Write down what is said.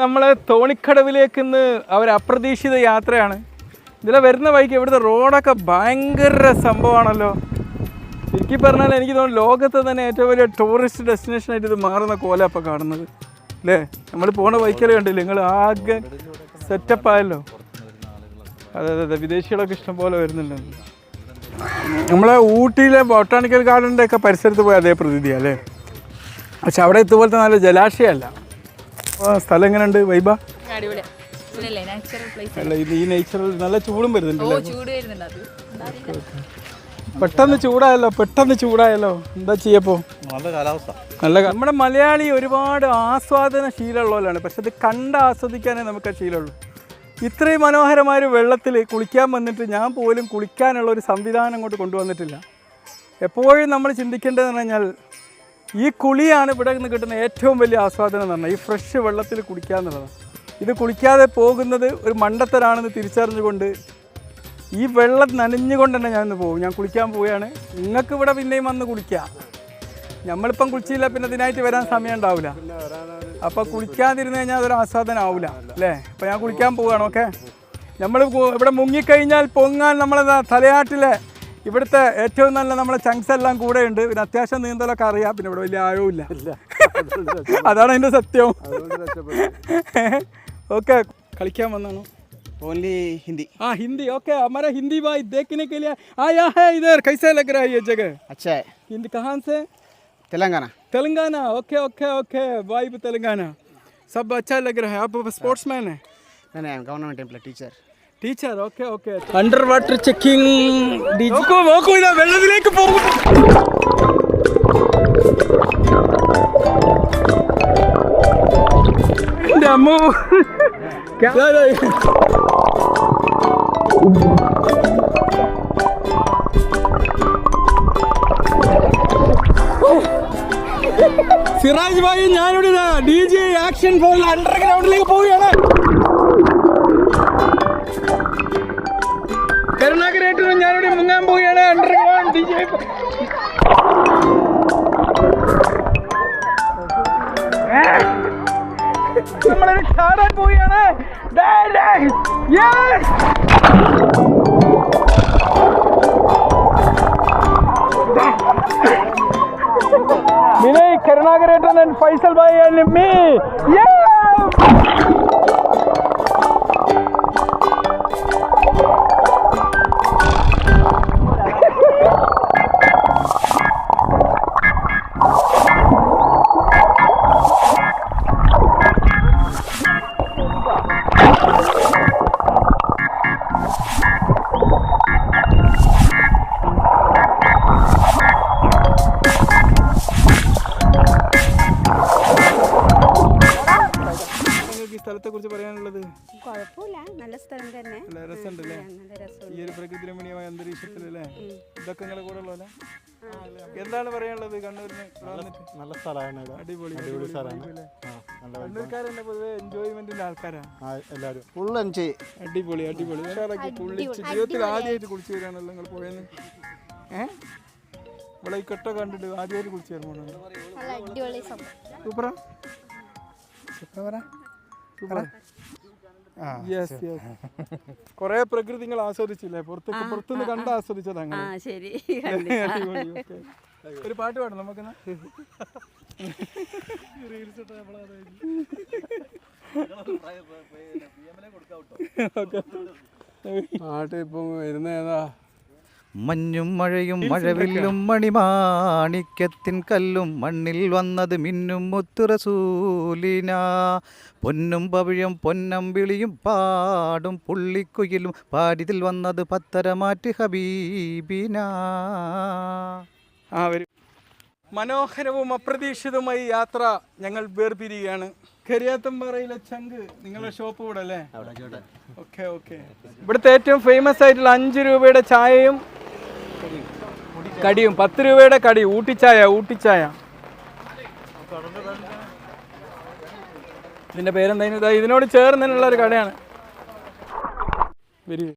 നമ്മളെ തോണിക്കടവിലേക്ക് ഇന്ന് അവർ അപ്രതീക്ഷിത യാത്രയാണ്. ഇതിലെ വരുന്ന വഴിക്ക് ഇവിടുത്തെ റോഡൊക്കെ ഭയങ്കര സംഭവമാണല്ലോ. എനിക്ക് പറഞ്ഞാൽ എനിക്ക് തോന്നുന്നു ലോകത്തെ തന്നെ ഏറ്റവും വലിയ ടൂറിസ്റ്റ് ഡെസ്റ്റിനേഷൻ ആയിട്ട് ഇത് മാറുന്ന കോല കാണുന്നത്. അല്ലേ? നമ്മൾ പോണ ബൈക്കൽ കണ്ടില്ല? നിങ്ങൾ ആകെ സെറ്റപ്പ് ആയല്ലോ. അതെ അതെ അതെ. വിദേശികളൊക്കെ ഇഷ്ടംപോലെ വരുന്നുണ്ട്. നമ്മളെ ഊട്ടിയിലെ ബൊട്ടാണിക്കൽ ഗാർഡന്റെ ഒക്കെ പരിസരത്ത് പോയ അതേ പ്രതീതിയാണ് അല്ലേ? പക്ഷെ അവിടെ ഇതുപോലത്തെ നല്ല ജലാശയമല്ല. സ്ഥലം എങ്ങനെയുണ്ട്? വൈബ അടിപൊളി സുഖല്ലേ നാച്ചുറൽ പ്ലേസ് അല്ല ഇത് ഈ നേച്ചറൽ നല്ല ചൂടും വരുന്നുണ്ട് ഓ ചൂട് വരുന്നുണ്ട് പെട്ടെന്ന് ചൂടായല്ലോ പെട്ടെന്ന് ചൂടായല്ലോ. എന്താ ചെയ്യപ്പോ നല്ല കാലാവസ്ഥ. നല്ല നമ്മുടെ മലയാളി ഒരുപാട് ആസ്വാദന ശീലമുള്ളവരാണ്. പക്ഷെ അത് കണ്ട് ആസ്വദിക്കാനേ നമുക്ക് ആ ശീലമുള്ളൂ. ഇത്രയും മനോഹരമായ ഒരു വെള്ളത്തിൽ കുളിക്കാൻ വന്നിട്ട് ഞാൻ പോലും കുളിക്കാനുള്ള ഒരു സംവിധാനം അങ്ങോട്ട് കൊണ്ടുവന്നിട്ടില്ല. എപ്പോഴും നമ്മൾ ചിന്തിക്കേണ്ടതെന്ന് പറഞ്ഞാൽ ഈ കുളിയാണ് ഇവിടെ നിന്ന് കിട്ടുന്ന ഏറ്റവും വലിയ ആസ്വാദനം എന്ന് പറഞ്ഞാൽ ഈ ഫ്രഷ് വെള്ളത്തിൽ കുളിക്കുക എന്നുള്ളതാണ്. ഇത് കുളിക്കാതെ പോകുന്നത് ഒരു മണ്ടത്തരാണെന്ന് തിരിച്ചറിഞ്ഞുകൊണ്ട് ഈ വെള്ളം നനഞ്ഞുകൊണ്ട് തന്നെ ഞാൻ പോകും. ഞാൻ കുളിക്കാൻ പോവുകയാണ്. നിങ്ങൾക്ക് ഇവിടെ പിന്നെയും വന്ന് കുളിക്കാം. നമ്മളിപ്പം കുളിച്ചില്ല പിന്നെ ഇതിനായിട്ട് വരാൻ സമയം ഉണ്ടാവില്ല. അപ്പോൾ കുളിക്കാതിരുന്ന് കഴിഞ്ഞാൽ അതൊരു ആസ്വാദനം ആവില്ല അല്ലേ? അപ്പോൾ ഞാൻ കുളിക്കാൻ പോവുകയാണ് ഓക്കെ? നമ്മൾ ഇവിടെ മുങ്ങിക്കഴിഞ്ഞാൽ പൊങ്ങാൻ നമ്മളെന്താ തലയാട്ടിലെ ഇവിടുത്തെ ഏറ്റവും നല്ല നമ്മളെ ചങ്സ് എല്ലാം കൂടെ ഉണ്ട് പിന്നെ അത്യാവശ്യം നീന്തലൊക്കെ അറിയാം പിന്നെ ഇവിടെ വലിയ ആഴവും ഇല്ല അതാണ് അതിൻ്റെ സത്യം ഓക്കെ കളിക്കാൻ വന്നാണോ ओनली हिंदी हाँ हिंदी ओके हमारा हिंदी भाई देखने के लिए आया है इधर कैसा लग रहा है ये जगह अच्छा है हिंदी कहाँ से Telangana Telangana okay okay okay vibe Telangana सब अच्छा लग रहा है आप स्पोर्ट्स मैन है नहीं नहीं government employ teacher teacher okay okay. Under water checking നോക്കൂ നോക്കൂ ഇതാ വെള്ളത്തിലേക്ക് പോകും. അമ്മോ. സിറാജ് ഭായി ഞാനിവിടെ ഡി ജെ ആക്ഷൻ ഫോണിൽ അണ്ടർഗ്രൗണ്ടിലേക്ക് പോവുകയാണ്. Yes! Vinay, Karunagaretan and Faisal Bhai and me. Yeah! സ്ഥലത്തെ കുറിച്ച് പറയാനുള്ളത്? കുഴപ്പമില്ല. നല്ല സ്ഥലം തന്നെ. നല്ല രസമുണ്ട്. ഈ ഒരു പ്രകൃതി രമണീയമായ അന്തരീക്ഷത്തിൽ അല്ലേ ഇതൊക്കെ നിങ്ങളെ കൂടെ ഉള്ളതല്ലേ? എന്താണ് പറയാനുള്ളത് കണ്ണൂരിന്? നല്ല സ്ഥലമാണ് അടിപൊളി അടിപൊളി സ്ഥലമാണ്. കണ്ണൂർക്കാരെന്നെ പൊതുവെ എൻജോയ്മെന്റിന്റെ ആൾക്കാരാ. എല്ലാവരും ഫുൾ എൻജോയ് അടിപൊളി അടിപൊളി. കുളിച്ച് ജീവിതത്തിൽ ആദ്യമായിട്ട് കുളിച്ച് വരാണല്ലോ നിങ്ങൾ പോയെന്ന്. ഏഹ് ഇവിടെ ഈ കെട്ട കണ്ടിട്ട് ആദ്യമായിട്ട് കുളിച്ച് വരുമ്പോൾ സൂപ്പറാ? സൂപ്പറാ? യെസ് യെസ് കുറേ പ്രകൃതി നിങ്ങൾ ആസ്വദിച്ചില്ലേ? പുറത്തേക്ക് പുറത്തുനിന്ന് കണ്ട് ആസ്വദിച്ചത് ആ അങ്ങനെ. ശരി. ഒരു പാട്ട് പാടും നമുക്ക് പാട്ട് ഇപ്പം വരുന്ന ഏതാ? മഞ്ഞും മഴയും മഴവില്ലും മണിമാണിക്യത്തിൻ കല്ലും മണ്ണിൽ വന്നത് മിന്നും മുത്തുറസൂലിന പൊന്നും പവിഴം പൊന്നമ്പിളിയും പാടും പുള്ളിക്കുയിലും പാടിതിൽ വന്നത് പത്തരമാറ്റ് ഹബീബിന. ആ വരും. മനോഹരവും അപ്രതീക്ഷിതവുമായി യാത്ര ഞങ്ങൾ വേർപിരിയുകയാണ്. കരിയാത്തമ്പാറയിലെ ചങ്ക് നിങ്ങളുടെ ഷോപ്പ് ഇവിടെ അല്ലേ? ഓക്കെ ഓക്കെ ഇവിടുത്തെ ഏറ്റവും ഫേമസ് ആയിട്ടുള്ള അഞ്ച് രൂപയുടെ ചായയും കടിയും പത്ത് രൂപയുടെ കടി ഊട്ടിച്ചായ ഊട്ടിച്ചായ. ഇതിന്റെ പേരെന്തായാലും ഇതാ ഇതിനോട് ചേർന്നതിനുള്ള ഒരു കടയാണ്. വരി.